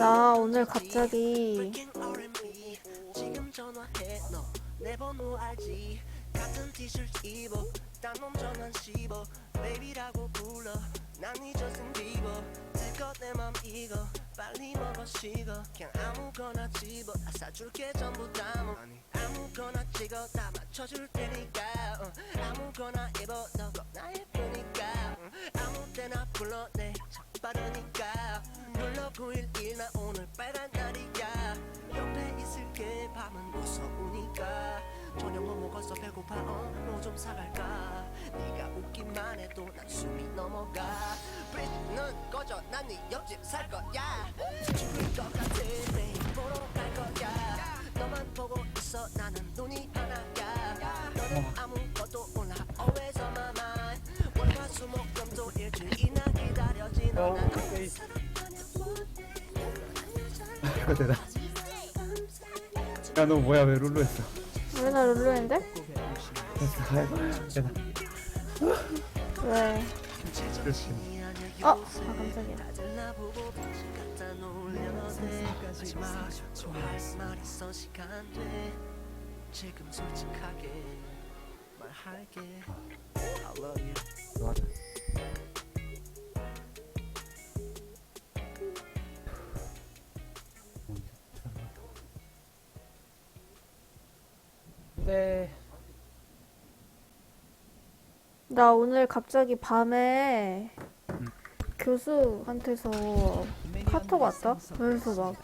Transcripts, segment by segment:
나 오늘 갑자기 불러 911 나 오늘 빨간 날이야. 옆에 있을게. 밤은 무서우니까. 저녁 뭐 먹었어? 배고파? 어뭐 좀 사갈까? 네가 웃기만 해도 난 숨이 넘어가. 브리는 꺼져. 난 네 옆집 살 거야. 죽을 것 같아. 내일 보러 갈 거야. 너만 보고 있어. 나는 눈이 하나야. 너는 아무것도 몰라. Always on my mind. 월화수목금토 일주일이나 기다려지. 어, 너난 사랑하냐 이거 되다. 야, 너 뭐야? 왜 룰루 했어? 왜 나 룰루인데? 됐어, 가야 되다. 왜? 그렇지. 어? 아 깜짝이야 지금 솔직하게 말할게 I love you 맞아. 나 오늘 갑자기 밤에 교수한테서 카톡 왔다? 그래서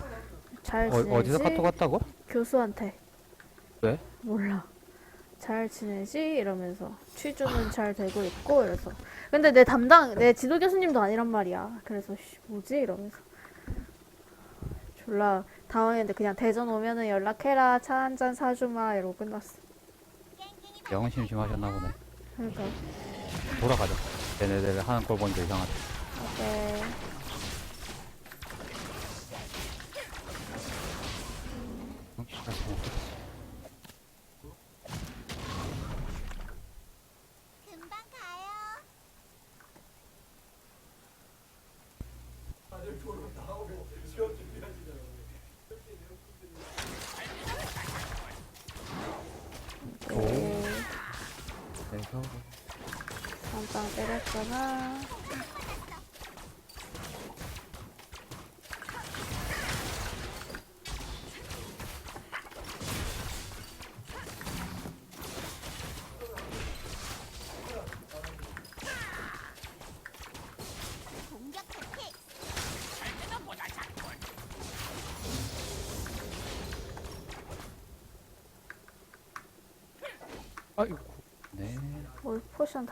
막잘 어, 지내지? 어디서 카톡 왔다고? 교수한테 왜? 몰라 잘 지내지? 이러면서 취준은 잘 되고 있고 이래서 근데 내 담당 내 지도 교수님도 아니란 말이야 그래서 씨, 뭐지? 이러면서 졸라 당황했는데 그냥 대전 오면은 연락해라 차 한 잔 사주마 이러고 끝났어 영은 심심하셨나 보네. 그러니까 돌아가자. 얘네들 하는 걸 보니까 이상하다. 네. 응? 다시 먹자. 금방 가요. 네. 그래서 한방 때렸잖아.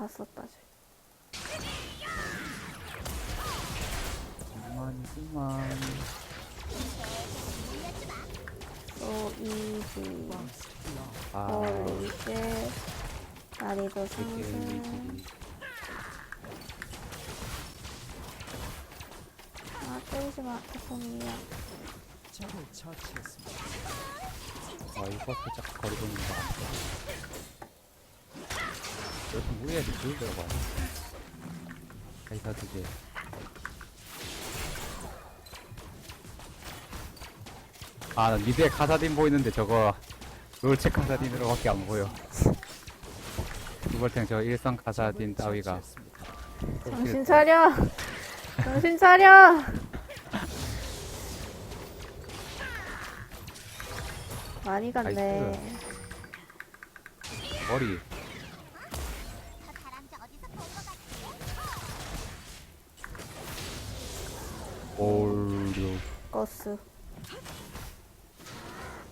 다 썼다. 지 그만 그만. 또 이지. 아. 어 이제 난이도 상승. 아 때리지 마. 태풍이야. 아 이거 살짝 거리고 있는 거 같아. 여기 무리해서 둘 들어가. 가이사 두 개. 아, 나 미드에 카사딘 보이는데 저거 롤체 카사딘으로밖에 안 보여. 이벌탱 저 일성 카사딘 따위가 정신 차려. 정신 차려. 많이 갔네. 머리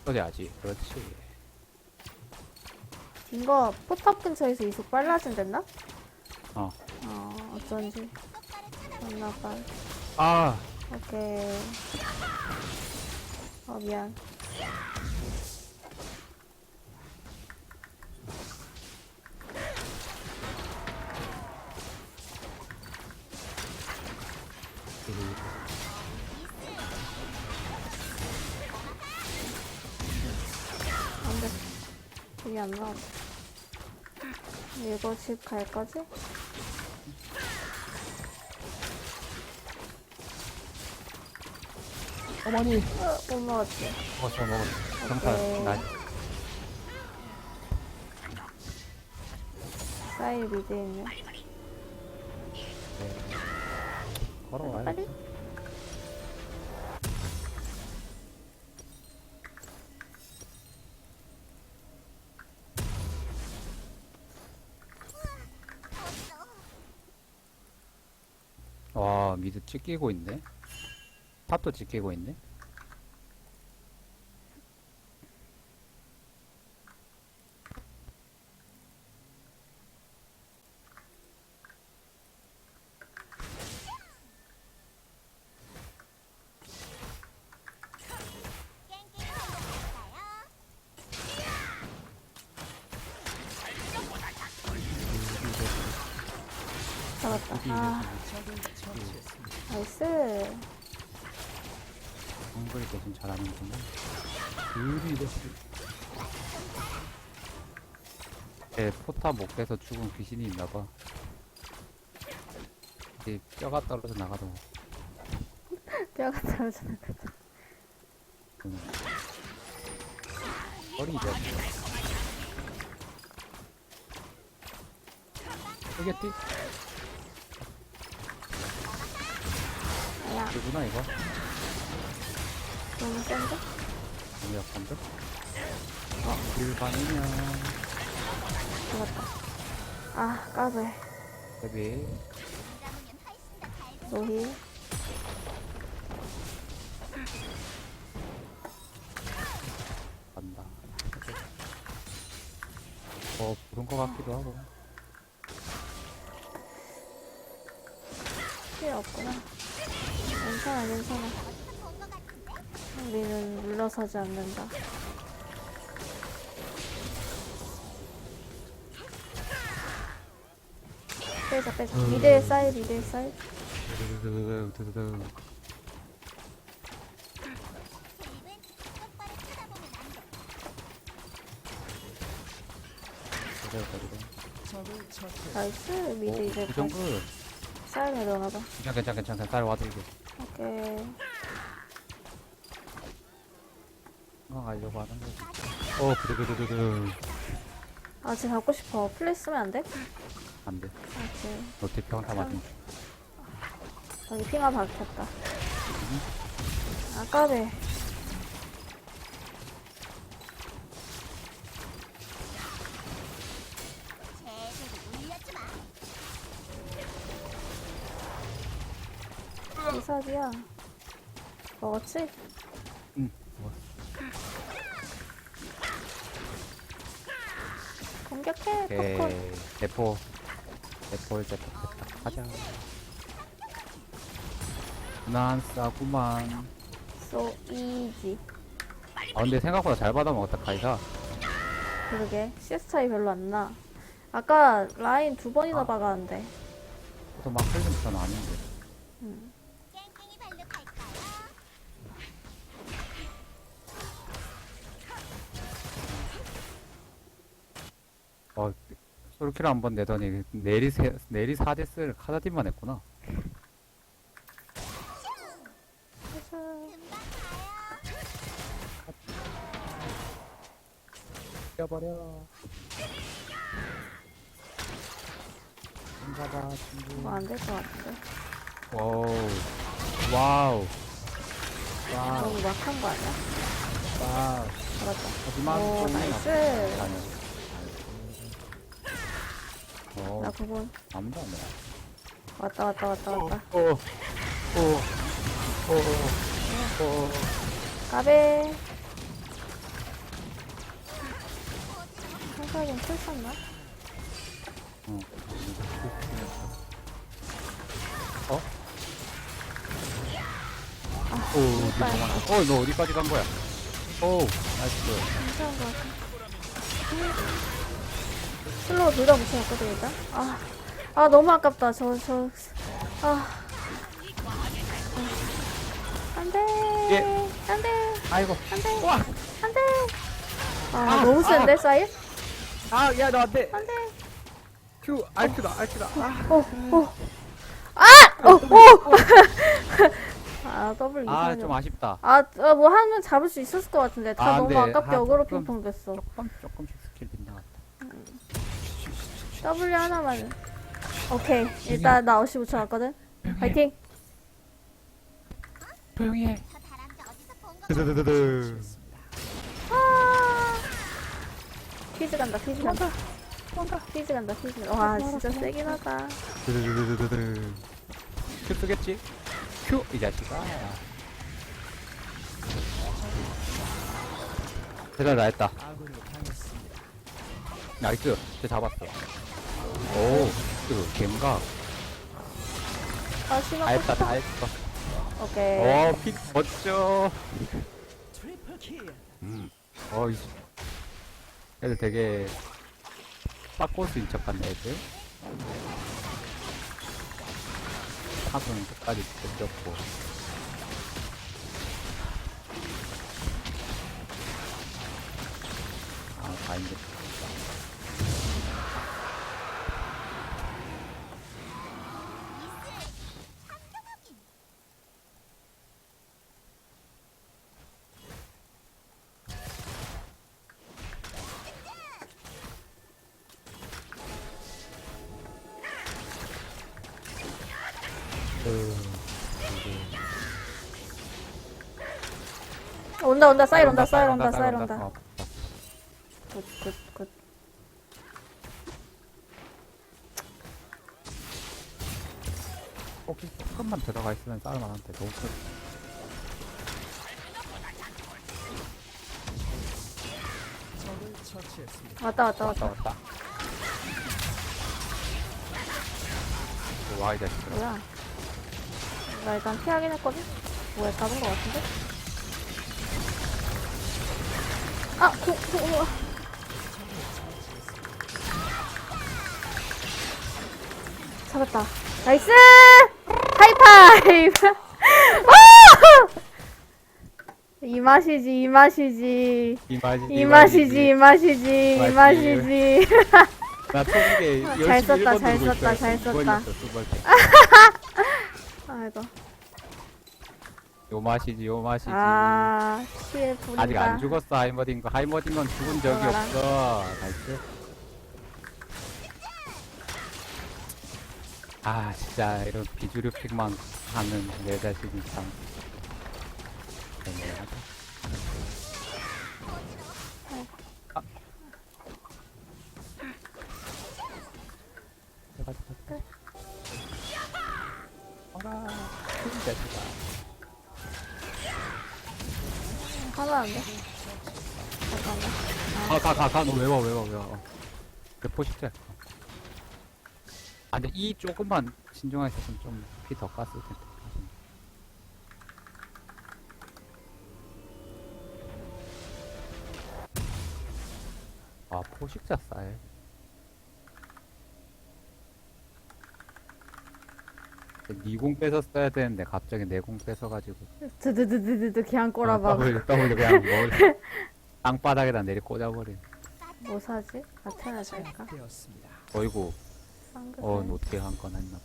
써야지. 그렇지. 이거 포탑 근처에서 이속 빨라진댔나? 어. 어 어쩐지. 맞나봐. 아, 오케이. 어 미안. 나와. 이거 집갈 거지? 어머니. 어, 못 먹었지. 먹었어 먹었어 오케이. 정탈 나 사이 미드에 있네. 걸어와요 빨리. 와 찢기고 있네. 탑도 찢기고 있네 깽깽이 걸려볼까요? 잡았다. 아. 나이스. 정글 대신 잘하는구나. 유리 제 포탑 못 깨서 죽은 귀신이 있나봐. 이제 뼈가 떨어져 나가도 뼈가 떨어지는 거. 음. 허리죠 되겠지? 아야, 그구나 이거 너무 센데? 너무 약한데? 어, 일반이냐 잡았다. 아, 까불. 잘. 노희. 간다 어 부른 거 같기도 하고 필요 없구나. 괜찮아, 괜찮아. 우리는 물러서지 않는다. 빼자, 빼자. 똑바로 쳐다보면 안 돼. 드드드드드. 나이스. 미드 오, 이제 그 정도 쌓이 내려오나봐. 괜찮 괜찮 괜찮 잘 와도 이거 오케이. 가려고 하는 거지 어 드드드드드드 아, 지금 갖고 싶어. 플레이 쓰면 안 돼? 안돼 오케이. 노트 평타 맞은 여기 핑화 박혔다. 올려주마. 이삭이야. 먹었지? 응 공격해, 오케이 포콘. 대포 대포 이제 됐다 가자 난 싸구만 So easy. 아 근데 생각보다 잘 받아먹었다 카이사 그러게. CS 차이 별로 안 나. 아까 라인 두 번이나 아. 박았는데. 그래도 막 흘린 편 아닌데 음. 어 솔킬 한번 내더니 내리 세, 내리 4데스를 카다딘만 했구나 인가봐 친구 뭐 안될 것 같아. 와우 와우 와우 너무 막한 거 아니야? 와우 잡았다. 하지만 오, 나이스. 아니야 어나 그분 아무도 안 해. 왔다 왔다 왔다 왔다. 오, 오, 오, 오, 오. 까베. 한사긴 풀 쐈나? 응. 어? 오, 어디 도망가? 어, 너 어디까지 간 거야? 오, 나이스. 괜찮은 것 같아. 슬로우 둘다 붙여놨거든 일단. 아, 아 너무 아깝다. 저 저. 아. 안돼. 예. 안돼. 아이고. 안돼. 안돼. 아, 너무 센데 사이? 아, 야, 너 안 돼. 안돼. 큐, 알큐다, 알큐다. 아, 오, 오. 아! 오, 오! 아 더블 아. 좀 아쉽다 아, 어, 뭐 하면 잡을 수 있었을 것 같은데 다 아, 너무 근데 아깝게 아, 어그로 조금- 핑퐁 됐어. 조금 조금씩 W 하나만. 오케이. 일단 나 어시 붙여놨거든. 파이팅. 조용히 해? 드드드드드 아. 퀴즈 간다. 퀴즈 간다. 퀴즈 간다. 퀴즈. 간다. 와 진짜 세긴 하다. 드드드드드드 큐 쓰겠지? 큐! 이 자식아 대단 나 했다 나이스 쟤 잡았어 오 그, 갬각 아다 심하고 했다 다. 했어 오케이. 어, 핏 멋져. 음, 어, 이, 애들 되게 빡고수인 척 같네, 애들. 탑은 끝까지 뺏겼고. 아, 다인데. 온다 온다 사일 온다 사일 온다 사일 온다. 어, 굿굿 굿. 혹시 조금만 들어가 있으면 싸울 만한데 너무 크. 왔다 왔다 왔다 왔다. 왔다. 와, 이 자식들아. 뭐야? 나 일단 피하긴 했거든. 뭐야 잡은 것 같은데? 아, 고, 고, 우와. 잡았다. 나이스! 하이파이브! 아! 이 맛이지, 이 맛이지. 이 맛이 이 맛이지, 이 맛이지, 이 맛이지. 나잘 열심히 썼다, 잘 들고 썼다, 있어요. 잘두 썼다. 번이었어, 두 번째. 아이고. 요 맛이지, 요 맛이지. 아, 피해 부린다. 아직 안 죽었어, 하이머딩 거. 하이머딩 건 죽은 적이. 없어. 나이스. 아, 진짜 이런 비주류 픽만 하는 내 자식이 참. 애매하다. 하면 안 돼? 잠깐만. 가, 가, 가, 가, 너왜 와, 왜 와, 왜 와. 내 포식자. 아, 근데 이 조금만 신중하게 있었으면 좀 피 더 깠을 텐데. 아, 포식자 쌀. 니공 뺏어 써야 되는데 갑자기 내공 뺏어가지고 드드드드드드 그냥 아, 꼬라박. W, W 그냥 뭐 땅바닥에다 내리 꽂아버린 뭐 사지? 아테나 살까? 어이구. 어 노트에 한건 했나 봐.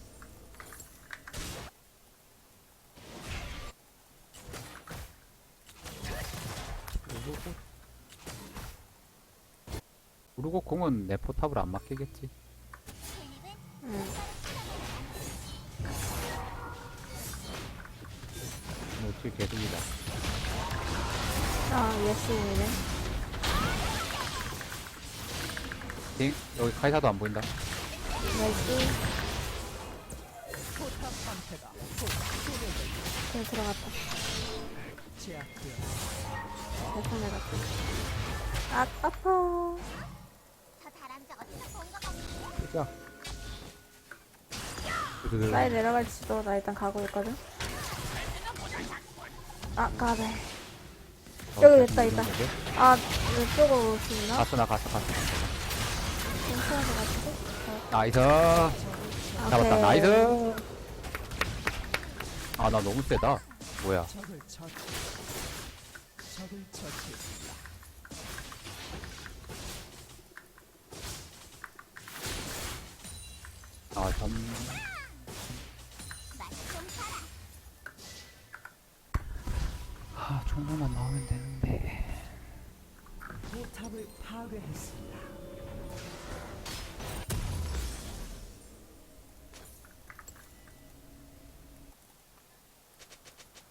우르고 우르고 공은 내 포탑을 안 맡기겠지 노트 개득이다 아, 예스이네. 띵 여기 카이사도 안 보인다 나이스. 그냥 들어갔다. 대판에 갔다. 아, 아파. 끄자 드드드. 사이 내려갈지도 나 일단 가고 있거든. 아, 가네. 어, 여기 있다, 이런 있다. 아, 왼쪽으로 올 수 있나? 갔어 나 갔어 갔어 괜찮은 것 같은데? 나이스 아, 잡았다 오케이. 나이스 아 나 너무 세다 뭐야 아 전... 맛좀 봐라. 아, 총무만 나오면 되는데. 포탑을 파괴했습니다.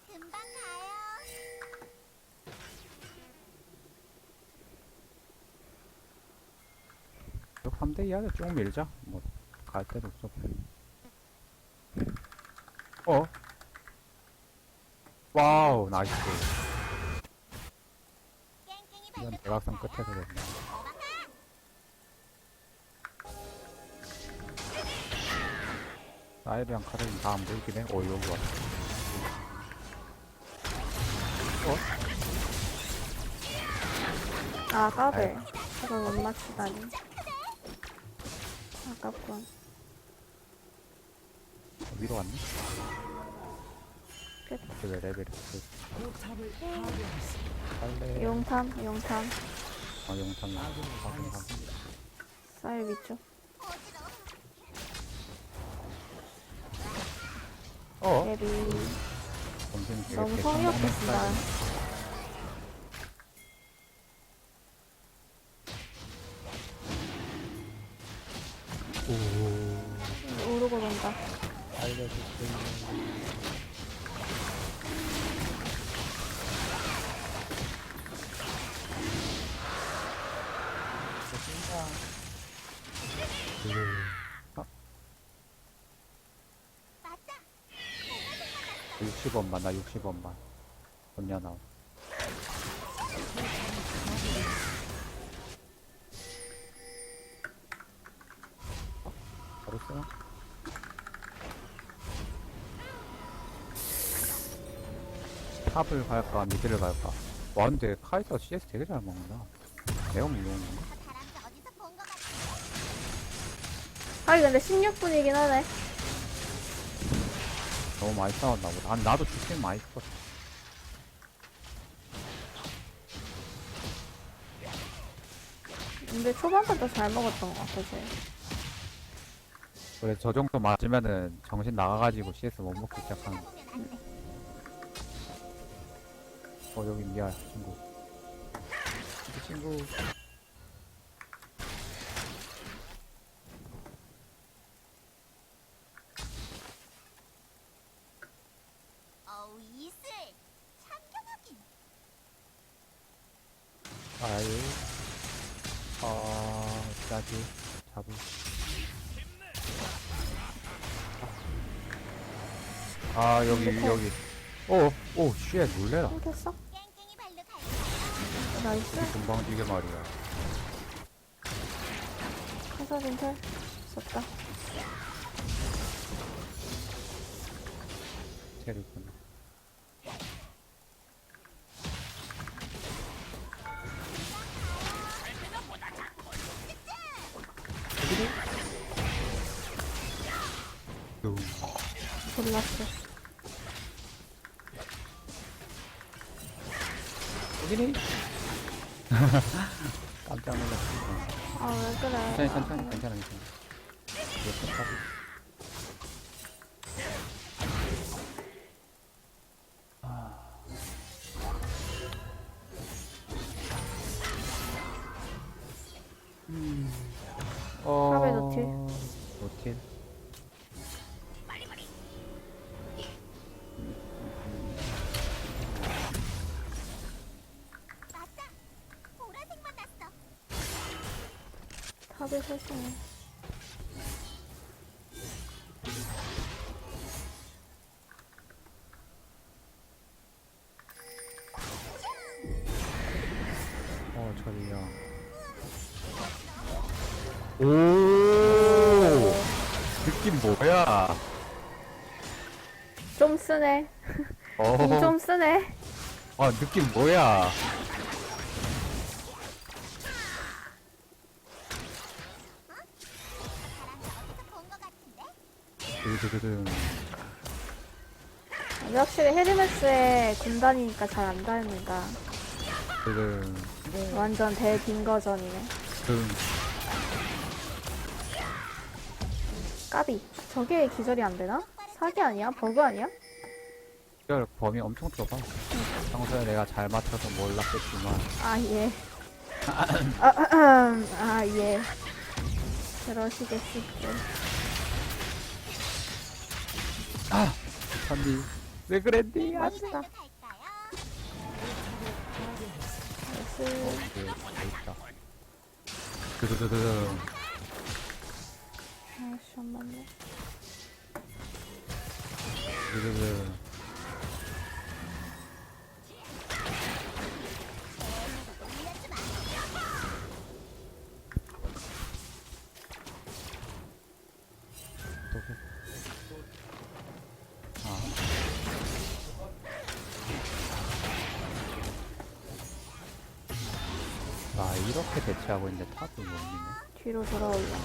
금방 가요. 이거 3대 2하자 쭉 밀자. 뭐, 갈 데도 없어. 어? 와우, 나이스. 이건 대각선. 끝에서 됐네. 사이비안 카드는 다안 보이긴 해. 오, 여기 왔어. 아 까베 아이고. 이걸 못 맞추다니 아깝군 위로 왔네? 끝. 왜 레벨이 없어? 빨래. 용탐 용탐 아, 영상 확인, 확인. 쌀 위쪽. 어? 데뷔 되게 너무 대충 성의 먹는 없겠습니다 스타일. 오, 오르고 돈다 알려주세요. 60원만, 나 60원만. 언냐 나. 바로 써요? 탑을 갈까, 미드를 갈까? 와, 근데 카이사 CS 되게 잘 먹는다. 것 같아. 하긴 근데 16분이긴 하네 너무 많이 싸웠나 보다. 아, 나도 죽긴 많이 죽었어. 근데 초반부터 잘 먹었던 것 같아 쟤 그래, 저 정도 맞으면은 정신 나가가지고 CS 못 먹기 시작하는 거. 어, 여기 미아 친구. 이 친구. 어우 이슬. 참견하긴. 아유. 아, 짜지. 잡을. 아, 여기, 핸드폰. 여기. 오, 오, 쉣, 놀래라. 갈게. 나이스 금방 뛰게 말이야. 카사딘 텔 썼다 체리구 탑에 셋이네 어, 저리요. 오! 느낌 뭐야? 좀 쓰네 어, 공좀 쓰네 아, 느낌 뭐야? 헤르메스의 군단이니까 잘안 닿는다 드드. 완전 대빈거전이네 등. 까비 저게 기절이 안 되나? 사기 아니야? 버그 아니야? 이걸 범위 엄청 좁아. 평소에 내가 잘 맞춰서 몰랐겠지만 아, 예. 아, 아, 예. 그러시겠습니다. 선디 왜 그랬니? 그, 있다. 드드드드. 아, 잠깐만요. 드드드. 아, 이렇게 대체하고 있는데 탑이 못 미네. 뒤로 돌아 올라.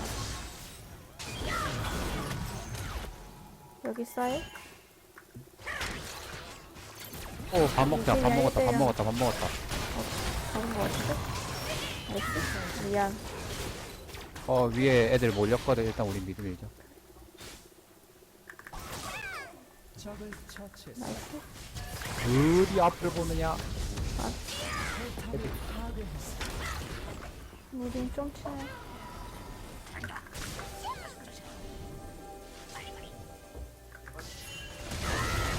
여기 쌓여? 오, 밥 먹자. 밥 먹었다. 밥. 먹었다. 밥 먹었다. 잡은 거 같은데? 나이스. 미안. 어, 위에 애들 몰렸거든. 일단 우리 미드 밀죠. 나이스. 어디 앞을 보느냐? 무딘 좀 치네.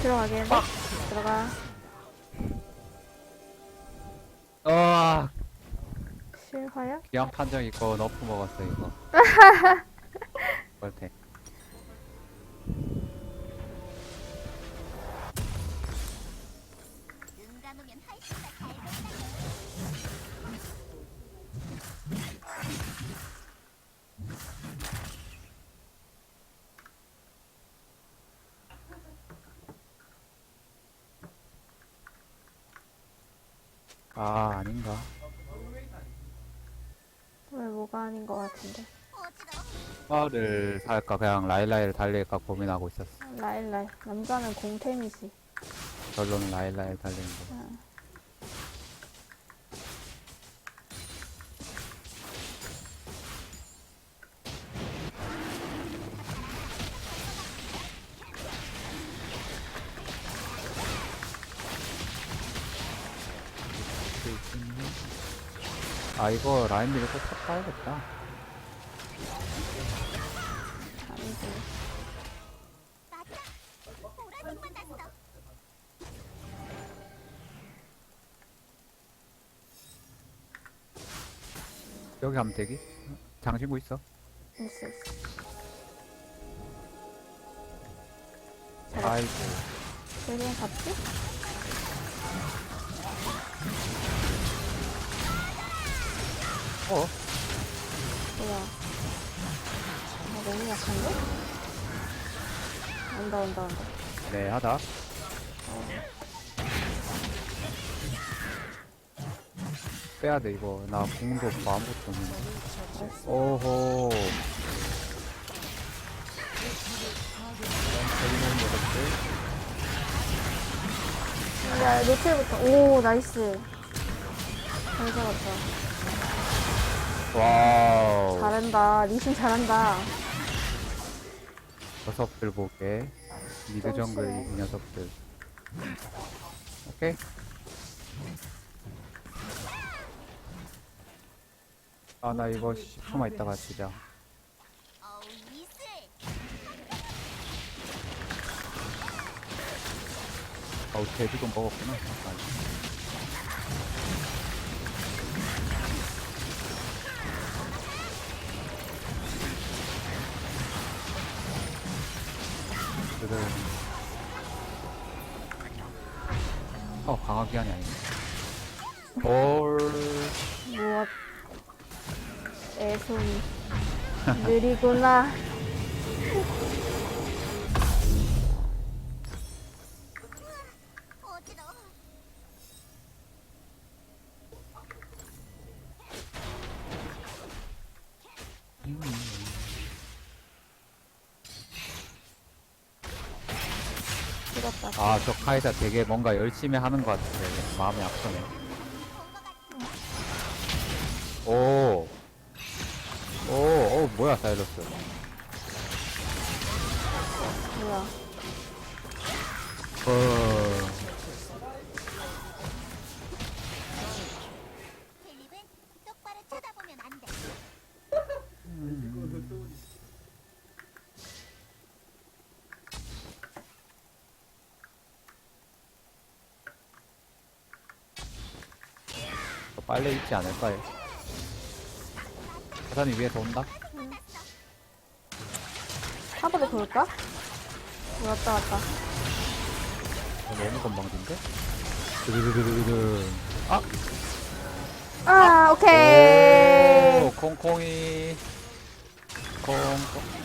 들어가겠는데? 들어가. 아, 실화야? 기왕 판정 있고 너프 먹었어 이거. 그렇대. 아, 아닌가? 왜 뭐가 아닌 것 같은데? 파를 살까 그냥 라일라이를 달릴까 고민하고 있었어. 라일라이. 남자는 공템이지. 결론은 라일라이를 달리는 거. 아 이거 라인 밀고 탑 가야겠다. 여기 가면 되기? 장신구 있어? 있어, 있어. 아이고. 그냥 잡지? 어? 뭐야. 아, 너무 약한데? 온다, 온다, 온다. 네 하다. 빼야 돼 이거. 나 공도 없고 아무것도 없는데. 오호. 야, 노트부터. 오, 나이스. 잘 잡았다. 와우. 잘한다. 리신 잘한다. 녀석들 보게. 미드 정글. 이 녀석들. 오케이. 아 나 이거 10분만 있다가 치자. 어우. 아우 돼지도 먹었구나. 아, 그들 어 강화 기한이 아니네. 올 무엇. 애손이. 느리구나. 카이사 되게 뭔가 열심히 하는 것 같은데 마음이 아프네. 오, 오, 오, 뭐야 사이러스. 뭐야. 어, 빨래 있지 않을까요? 사장님 위에서 온다? 탑으로 돌까? 왔다 왔다. 어, 너무 건방진데? 드르르르르르. 아! 아 오케이. 오, 콩콩이. 콩콩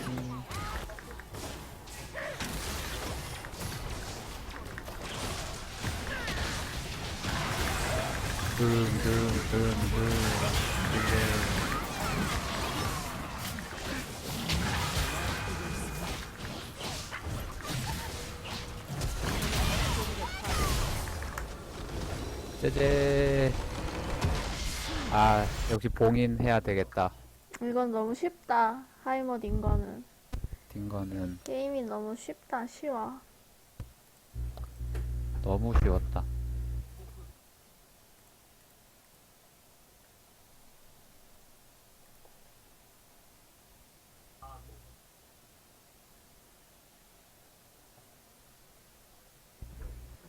제제. 아, 역시 봉인 해야 되겠다. 이건 너무 쉽다. 하이머드 인거는 딩거는 게임이 너무 쉽다. 쉬워. 너무 쉬웠다.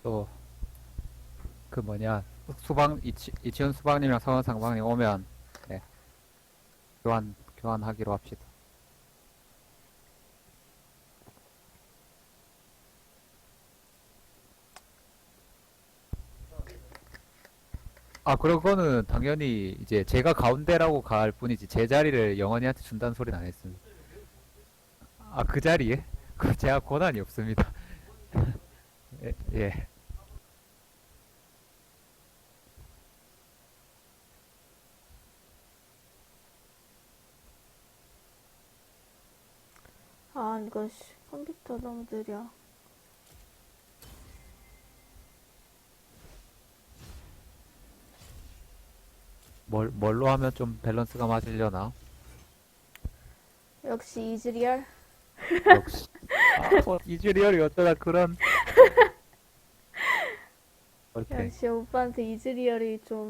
또, 그 뭐냐, 수박, 이치, 이치훈 수박님이랑 서원 상방님 오면, 네. 교환, 교환하기로 합시다. 아, 그거는 당연히 이제 제가 가운데라고 갈 뿐이지 제 자리를 영원히한테 준다는 소리는 안 했습니다. 아, 그 자리에? 그 제가 권한이 없습니다. 예, 예. 아 이거 씨, 컴퓨터 너무 느려. 뭘, 뭘로 하면 좀 밸런스가 맞으려나? 역시 이즈리얼. 역시. 아, 뭐, 이즈리얼이 어쩌다 그런. 오케이. 역시 오빠한테 이즈리얼이 좀